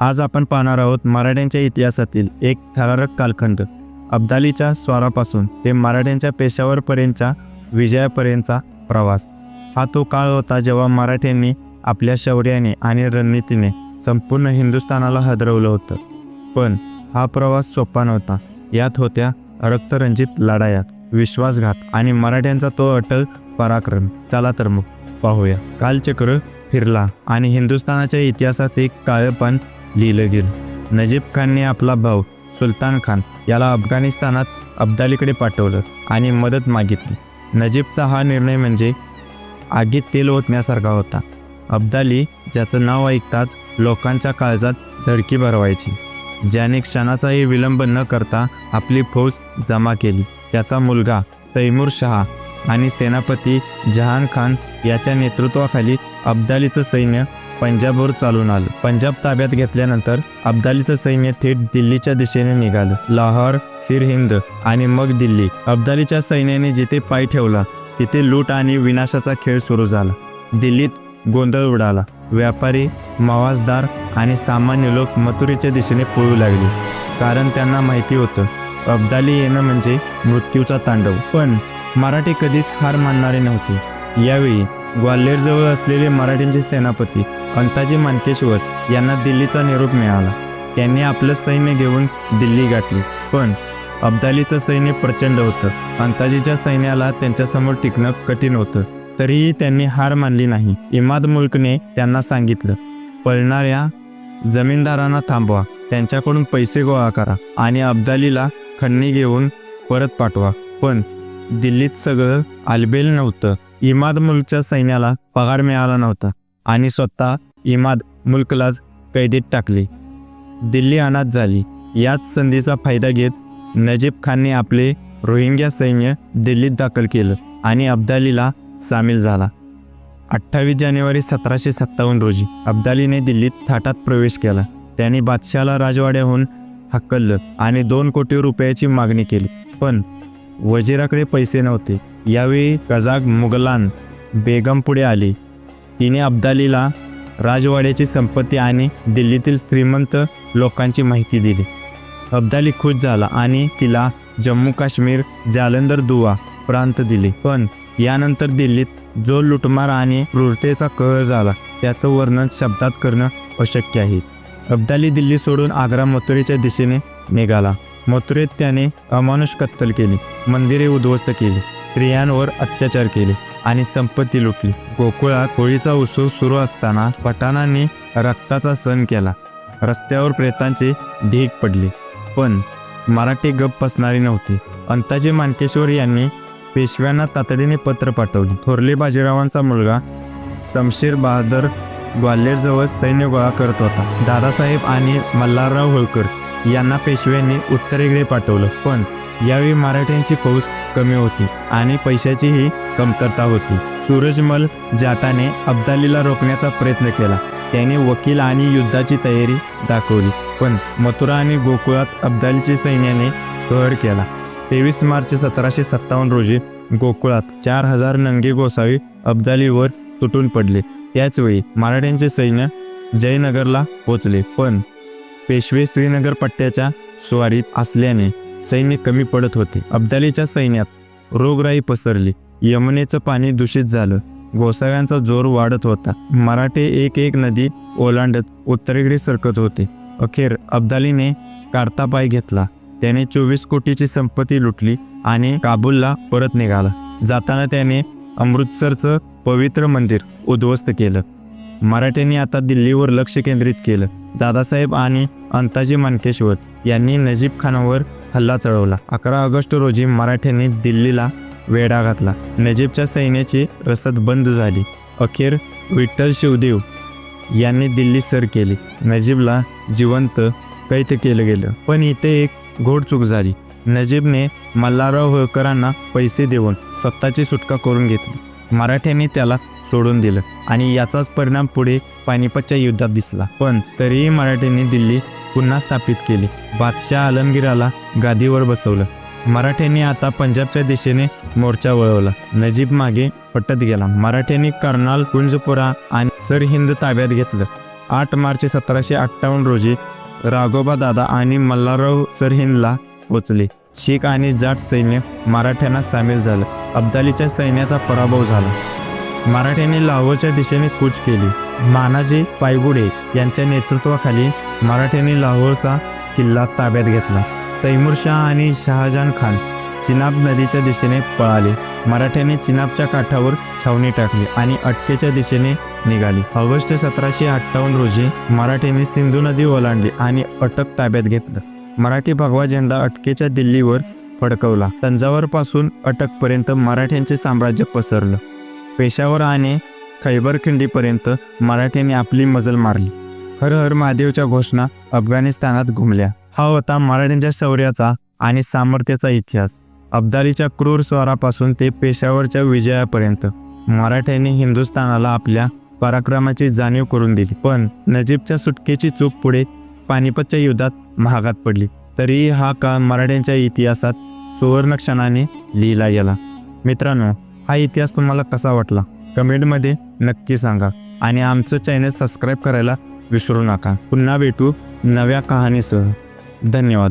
आज आपण पाहणार आहोत मराठ्यांच्या इतिहासातील एक थरारक कालखंड. अब्दालीच्या स्वारापासून ते मराठ्यांच्या पेशावरपर्यंतच्या विजयापर्यंतचा प्रवास. हा तो काळ होता जेव्हा मराठ्यांनी आपल्या शौर्याने आणि रणनीतीने संपूर्ण हिंदुस्थानाला हदरवलं होतं. पण हा प्रवास सोपा नव्हता. यात होत्या रक्तरंजित लढाया विश्वासघात आणि मराठ्यांचा तो अटल पराक्रम. चला तर मग पाहूया. कालचक्र फिरला आणि हिंदुस्थानाच्या इतिहासात एक काळेपण लिहिलं गेलं. नजीब खानने आपला भाऊ सुलतान खान याला अफगाणिस्तानात अब्दालीकडे पाठवलं आणि मदत मागितली. नजीबचा हा निर्णय म्हणजे आगीत तेल ओतण्यासारखा होता. अब्दाली ज्याचं नाव ऐकताच लोकांच्या काळजात धडकी भरवायची. ज्याने क्षणाचाही विलंब न करता आपली फौज जमा केली. त्याचा मुलगा तैमूर शहा आणि सेनापती जहान खान याच्या नेतृत्वाखाली अब्दालीचं सैन्य पंजाबवर चालून आलं. पंजाब ताब्यात घेतल्यानंतर अब्दालीचं सैन्य थेट दिल्लीच्या दिशेने निघालं. लाहोर सिरहिंद आणि मग दिल्ली. अब्दालीच्या सैन्याने जिथे पाय ठेवला तिथे लूट आणि विनाशाचा खेळ सुरू झाला. दिल्लीत गोंधळ उडाला. व्यापारी मवाजदार आणि सामान्य लोक मथुरेच्या दिशेने पळू लागले. कारण त्यांना माहिती होतं अब्दाली येणं म्हणजे मृत्यूचा तांडव. पण मराठी कधीच हार मानणारे नव्हते. यावेळी ग्वाल्हेरजवळ असलेले मराठ्यांचे सेनापती अंताजी मानकेश्वर यांना दिल्लीचा निरोप मिळाला. त्यांनी आपलं सैन्य घेऊन दिल्ली गाठली. पण अब्दालीचं सैन्य प्रचंड होतं. अंताजीच्या सैन्याला त्यांच्यासमोर टिकणं कठीण होतं. तरीही त्यांनी हार मानली नाही. इमाद मुल्कने त्यांना सांगितलं पळणाऱ्या जमीनदारांना थांबवा. त्यांच्याकडून पैसे गोळा करा आणि अब्दालीला खंडणी घेऊन परत पाठवा. पण दिल्लीत सगळं आलबेल नव्हतं. इमाद मुल्कच्या सैन्याला पगार मिळाला नव्हता. आणि स्वतः इमाद मुल्कलाच कैदेत टाकले. दिल्ली अनाथ झाली. याच संधीचा फायदा घेत नजीब खानने आपले रोहिंग्या सैन्य दिल्लीत दाखल केलं आणि अब्दालीला सामील झाला. अठ्ठावीस जानेवारी सतराशे सत्तावन्न रोजी अब्दालीने दिल्लीत थाटात प्रवेश केला. त्याने बादशाला राजवाड्याहून हक्कललं आणि दोन कोटी रुपयाची मागणी केली. पण वजिराकडे पैसे नव्हते. यावेळी कझाक मुघलान बेगम पुढे आली. तिने अब्दालीला राजवाड्याची संपत्ती आणि दिल्लीतील श्रीमंत लोकांची माहिती दिली. अब्दाली खुश झाला आणि तिला जम्मू काश्मीर जालंधर दुवा प्रांत दिले. पण यानंतर दिल्लीत जो लुटमार आणि क्रूरतेचा कहर झाला त्याचं वर्णन शब्दात करणं अशक्य आहे. अब्दाली दिल्ली सोडून आग्रा मथुरेच्या दिशेने निघाला. मथुरेत त्याने अमानुष कत्तल केली मंदिरे उद्ध्वस्त केली स्त्रियांवर अत्याचार केले. आणि संपत्ती लुटली. गोकुळात होळीचा उत्सव सुरू असताना पठाणांनी रक्ताचा सण केला. रस्त्यावर प्रेतांचे ढीग पडले. पण मराठी गप बसणारी नव्हती. अंताजी मानकेश्वर यांनी पेशव्यांना तातडीने पत्र पाठवले. थोरले बाजीरावांचा मुलगा समशेर बहादर ग्वाल्हेरजवळ सैन्य गोळा करत होता. दादासाहेब आणि मल्हारराव होळकर यांना पेशव्यांनी उत्तरेकडे पाठवलं. पण यावेळी मराठ्यांची फौज कमी होती आणि पैशाचीही कमतरता होती. सूरजमल जाताने अब्दालीला रोखण्याचा प्रयत्न केला. त्याने वकील आणि युद्धाची तयारी दाखवली पण मथुरा आणि गोकुळात अब्दालीच्या सैन्याने कहर केला. तेवीस मार्च सतराशे सत्तावन्न रोजी गोकुळात चार हजार नंगे गोसावी अब्दालीवर तुटून पडले. त्याचवेळी मराठ्यांचे सैन्य जयनगरला पोचले पण पेशवे श्रीनगर पट्ट्याच्या स्वारीत असल्याने सैन्य कमी पडत होते. अब्दालीच्या सैन्यात रोगराई पसरली. यमुनेचं पाणी दूषित झालं. गोसाव्यांचा जोर वाढत होता. मराठे एक एक नदी ओलांडत उत्तरेकडे सरकत होते. अखेर अब्दालीने काढता पाय घेतला. त्याने चोवीस कोटीची संपत्ती लुटली आणि काबूलला परत निघाला. जाताना त्याने अमृतसरचं पवित्र मंदिर उद्ध्वस्त केलं. मराठ्यांनी आता दिल्लीवर लक्ष केंद्रित केलं. दादासाहेब आणि अंताजी मानकेश्वर यांनी नजीब खानावर हल्ला चढवला. अकरा ऑगस्ट रोजी मराठ्यांनी दिल्लीला वेढा घातला. नजीबच्या सैन्याची रसद बंद झाली. अखेर विठ्ठल शिवदेव यांनी दिल्ली सर केली. नजीबला जिवंत कैद केलं गेलं. पण इथे एक घोड चूक झाली. नजीबने मल्हारराव होळकरांना पैसे देऊन स्वतःची सुटका करून घेतली. मराठ्यांनी त्याला सोडून दिलं आणि याचाच परिणाम पुढे पानिपतच्या युद्धात दिसला. पण तरीही मराठ्यांनी दिल्ली पुन्हा स्थापित केली. बादशाह आलमगीराला गादीवर बसवलं. मराठ्यांनी आता पंजाबच्या दिशेने मोर्चा वळवला. नजीब मागे पटत गेला. मराठ्यांनी कर्नाल कुंजपुरा आणि सरहिंद ताब्यात घेतलं. आठ मार्च सतराशे अठ्ठावन्न रोजी राघोबा दादा आणि मल्हारराव सरहिंदला पोचले. शीख आणि जाट सैन्य मराठ्यांना सामील झालं. अब्दालीच्या सैन्याचा पराभव झाला. मराठ्यांनी लाहोरच्या दिशेने कूच केली. मानाजी पायगुडे यांच्या नेतृत्वाखाली मराठ्यांनी लाहोरचा किल्ला ताब्यात घेतला. तैमूरशाह आणि शहाजहान खान चिनाब नदीच्या दिशेने पळाले. मराठ्याने चिनाबच्या काठावर छावणी टाकली आणि अटकेच्या दिशेने निघाली. ऑगस्ट सतराशे अठ्ठावन्न रोजी मराठ्यांनी सिंधू नदी ओलांडली आणि अटक ताब्यात घेतलं. मराठी भगवा झेंडा अटकेच्या दिल्लीवर फडकवला. तंजावरपासून अटकपर्यंत मराठ्यांचे साम्राज्य पसरलं. पेशावर आणि खैबर खिंडीपर्यंत मराठ्यांनी आपली मजल मारली. हर हर महादेवच्या घोषणा अफगाणिस्तानात घुमल्या. हा होता मराठ्यांच्या शौर्याचा आणि सामर्थ्याचा इतिहास. अब्दालीच्या क्रूर स्वरापासून ते पेशावरच्या विजयापर्यंत मराठ्यांनी हिंदुस्थानाला आपल्या पराक्रमाची जाणीव करून दिली. पण नजीबच्या सुटकेची चूक पुढे पानिपतच्या युद्धात महागात पडली. तरीही हा काळ मराठ्यांच्या इतिहासात सुवर्णक्षणाने लिहिला गेला. मित्रांनो हा इतिहास तुम्हाला कसा वाटला? कमेंटमध्ये नक्की सांगा आणि आमचं चॅनल सबस्क्राईब करायला विसरू नका. पुन्हा भेटू नव्या कहाणीसह. धन्यवाद.